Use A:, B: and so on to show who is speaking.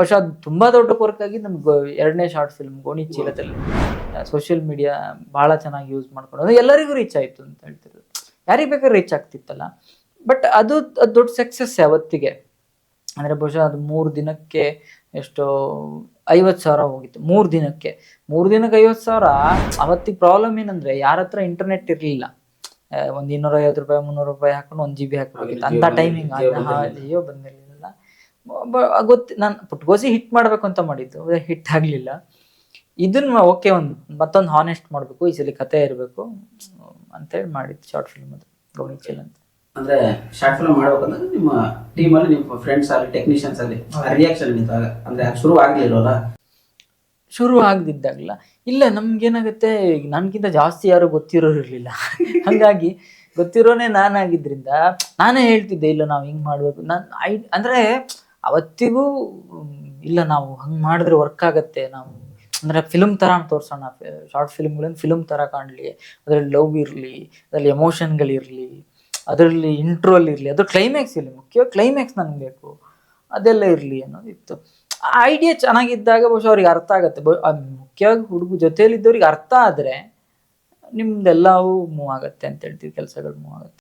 A: But ಅದು ತುಂಬ ದೊಡ್ಡ ವರ್ಕ್ ಆಗಿ ನಮ್ಗೆ ಎರಡನೇ ಶಾರ್ಟ್ ಫಿಲ್ಮ್ ಗೋಣಿ ಚೀಲದಲ್ಲಿ. ಸೋಷಿಯಲ್ ಮೀಡಿಯಾ ಭಾಳ ಚೆನ್ನಾಗಿ ಯೂಸ್ ಮಾಡ್ಕೊಂಡು ಎಲ್ಲರಿಗೂ ರೀಚ್ ಆಯಿತು ಅಂತ ಹೇಳ್ತಿದ್ರು ಯಾರಿಗೆ ಬೇಕಾದ್ರೆ ರೀಚ್ ಆಗ್ತಿತ್ತಲ್ಲ. ಬಟ್ ಅದು ಅದು ದೊಡ್ಡ ಸಕ್ಸಸ್ ಅವತ್ತಿಗೆ ಅಂದ್ರೆ ಬಹುಶಃ ಅದು ಮೂರು ದಿನಕ್ಕೆ ಎಷ್ಟೋ ಐವತ್ತು ಸಾವಿರ ಹೋಗಿತ್ತು. ಮೂರು ದಿನಕ್ಕೆ. ಮೂರು ದಿನಕ್ಕೆ ಐವತ್ತು ಸಾವಿರ? ಅವತ್ತಿಗೆ ಪ್ರಾಬ್ಲಮ್ ಏನಂದ್ರೆ ಯಾರ ಹತ್ರ ಇಂಟರ್ನೆಟ್ ಇರಲಿಲ್ಲ. ಒಂದು ಇನ್ನೂರೈವತ್ತು ರೂಪಾಯಿ ಮುನ್ನೂರು ರೂಪಾಯಿ ಹಾಕೊಂಡು ಒಂದು ಜಿ ಬಿ ಹಾಕಬೇಕಿತ್ತು
B: ಅಂಥ
A: ಟೈಮಿಂಗ್
B: ಅಯ್ಯೋ ಬಂದಿರಲಿಲ್ಲ.
A: ಗೊತ್ತು ನಾನು ಪುಟ್ಗೋಸಿ ಹಿಟ್ ಮಾಡಬೇಕು ಅಂತ ಮಾಡಿದ್ದು ಹಿಟ್ ಆಗಲಿಲ್ಲ. ಇದನ್ನ ಓಕೆ ಒಂದು ಮತ್ತೊಂದು ಹಾನೆಸ್ಟ್ ಮಾಡಬೇಕು ಈ ಸಲ ಕತೆ ಇರಬೇಕು. ಅಂತೇಳಿ ಮಾಡಿದ್ದು ಶಾರ್ಟ್ ಫಿಲ್ಮ್ ಅದು ಗೋಣಿ ಚೀಲ ಅಂತ.
B: ಅಂದ್ರೆ ಶಾರ್ಟ್ ಫಿಲ್ಮ್ ಮಾಡ್ಬೇಕಂದ್ರೆ ನಿಮ್ಮ ಟೀಮ್ ಅಲ್ಲಿ ನಿಮ್ಮ ಫ್ರೆಂಡ್ಸ್ ಆಗಲಿ ಟೆಕ್ನಿಷಿಯನ್ಸ್ ಅಲ್ಲಿ ರಿಯಾಕ್ಷನ್ ನಿಂತಾಗ ಅಂದ್ರೆ ಶುರು ಆಗ್ಲಿಲ್ವಲ್ಲ?
A: ಶುರು ಆಗದಿದ್ದಾಗಲ್ಲ ಇಲ್ಲ ನಮ್ಗೇನಾಗುತ್ತೆ ಏನಾಗುತ್ತೆ ನನ್ಗಿಂತ ಜಾಸ್ತಿ ಯಾರು ಗೊತ್ತಿರೋರು ಇರಲಿಲ್ಲ. ಹಾಗಾಗಿ ಗೊತ್ತಿರೋನೇ ನಾನಾಗಿದ್ರಿಂದ ನಾನೇ ಹೇಳ್ತಿದ್ದೆ ಇಲ್ಲ ನಾವು ಹಿಂಗ್ ಮಾಡ್ಬೇಕು. ನಾನು ಐ ಅಂದ್ರೆ ಅವತ್ತಿಗೂ ಇಲ್ಲ ನಾವು ಹಂಗ್ ಮಾಡಿದ್ರೆ ವರ್ಕ್ ಆಗತ್ತೆ, ನಾವು, ಅಂದ್ರೆ ಫಿಲ್ಮ್ ಥರ ತೋರ್ಸೋಣ ಶಾರ್ಟ್ ಫಿಲ್ಮ್ಗಳನ್ನ ಫಿಲ್ಮ್ ತರ ಕಾಣ್ಲಿ, ಅದ್ರಲ್ಲಿ ಲವ್ ಇರ್ಲಿ, ಅದ್ರಲ್ಲಿ ಎಮೋಷನ್ಗಳಿರ್ಲಿ ಅದರಲ್ಲಿ ಇಂಟ್ರೋಲ್ ಇರ್ಲಿ, ಅದು ಕ್ಲೈಮ್ಯಾಕ್ಸ್ ಇರಲಿ, ಮುಖ್ಯವಾಗಿ ಕ್ಲೈಮ್ಯಾಕ್ಸ್ ನನಗೆ ಬೇಕು, ಅದೆಲ್ಲ ಇರಲಿ ಅನ್ನೋದಿತ್ತು. ಐಡಿಯಾ ಚೆನ್ನಾಗಿದ್ದಾಗ ಬಹುಶಃ ಅವ್ರಿಗೆ ಅರ್ಥ ಆಗುತ್ತೆ ಆ, ಮುಖ್ಯವಾಗಿ ಹುಡುಗ ಜೊತೆಯಲ್ಲಿದ್ದವ್ರಿಗೆ ಅರ್ಥ ಆದರೆ ನಿಮ್ದೆಲ್ಲವೂ ಮೂವ್ ಆಗುತ್ತೆ ಅಂತ ಹೇಳ್ತೀವಿ, ಕೆಲಸಗಳು ಮೂವ್ ಆಗುತ್ತೆ.